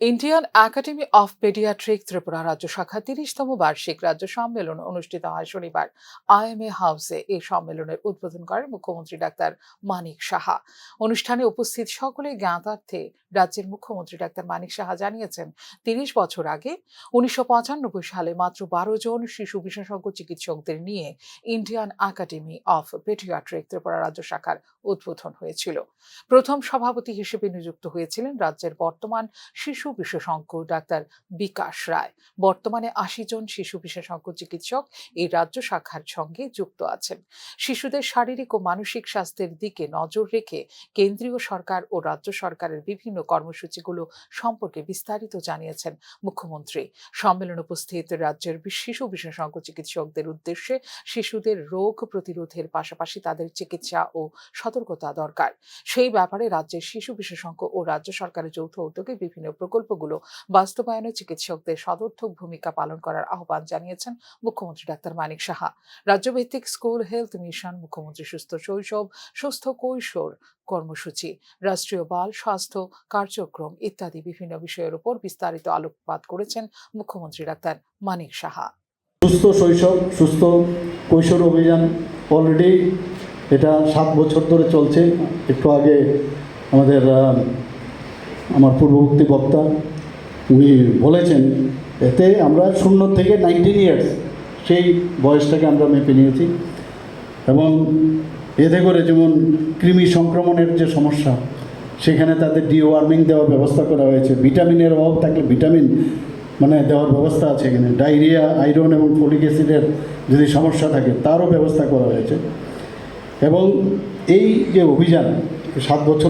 Indian academy of paediatric Tripura রাজ্য শাখা তিরিশতম বার্ষিক রাজ্য সম্মেলন অনুষ্ঠিত হয় শনিবার। আইএমএ হাউসে এই সম্মেলনের উদ্বোধন করেন মুখ্যমন্ত্রী ডাক্তার মানিক সাহা। অনুষ্ঠানে উপস্থিত সকলে জ্ঞাতার্থে রাজ্যের মুখ্যমন্ত্রী ডাক্তার মানিক সাহা জানিয়েছেন, তিরিশ বছর আগে উনিশশো পঁচানব্বই সালে মাত্র বারো জন শিশু বিশেষজ্ঞ চিকিৎসকদের নিয়ে Indian academy of paediatric Tripura রাজ্য শাখার উদ্বোধন হয়েছিল। প্রথম সভাপতি হিসেবে নিযুক্ত হয়েছিলেন রাজ্যের বর্তমান শিশু বিশেষজ্ঞ ডাক্তার বিকাশ রায়। বর্তমানে আশি জন শিশু বিশেষজ্ঞ চিকিৎসক এই রাজ্য শাখার সঙ্গে যুক্ত আছেন। শিশুদের শারীরিক ও মানসিক স্বাস্থ্যের দিকে নজর রেখে কেন্দ্রীয় সরকার ও রাজ্য সরকারের বিভিন্ন কর্মসূচিগুলো সম্পর্কে বিস্তারিত জানিয়েছেন মুখ্যমন্ত্রী। সম্মেলন উপস্থিত রাজ্যের শিশু বিশেষজ্ঞ চিকিৎসকদের উদ্দেশ্যে শিশুদের রোগ প্রতিরোধের পাশাপাশি তাদের চিকিৎসা ও সতর্কতা দরকার। সেই ব্যাপারে রাজ্যের শিশু বিশেষজ্ঞ ও রাজ্য সরকারের যৌথ উদ্যোগে বিভিন্ন প্রকল্পগুলো বাস্তবায়নে চিকিৎসকদের সদর্থক ভূমিকা পালন করার আহ্বান জানিয়েছেন মুখ্যমন্ত্রী ডাক্তার মানিক সাহা। রাজ্যভিত্তিক স্কুল হেলথ মিশন, মুখ্যমন্ত্রী সুস্থ শৈশব, সুস্থ কৈশোর কর্মসূচি, রাষ্ট্রীয় বাল স্বাস্থ্য কার্যক্রম ইত্যাদি বিভিন্ন বিষয়ের উপর বিস্তারিত আলোকপাত করেছেন মুখ্যমন্ত্রী ডাক্তার মানিক সাহা। সুস্থ শৈশব, সুস্থ কৈশোর অভিযান অলরেডি এটা সাত বছর ধরে চলছে। একটু আগে আমাদের পূর্ববর্তী বক্তা, উনি বলেছেন, এতে আমরা শূন্য থেকে নাইনটিন ইয়ার্স সেই বয়সটাকে আমরা মেপে নিয়েছি এবং এতে করে যেমন কৃমি সংক্রমণের যে সমস্যা, সেখানে তাদের ডিওয়ার্মিং দেওয়ার ব্যবস্থা করা হয়েছে। ভিটামিনের অভাব থাকলে ভিটামিন মানে দেওয়ার ব্যবস্থা আছে এখানে। ডায়রিয়া, আয়রন এবং ফলিক অ্যাসিডের যদি সমস্যা থাকে, তারও ব্যবস্থা করা হয়েছে। এবং এই যে অভিযান, সাত বছর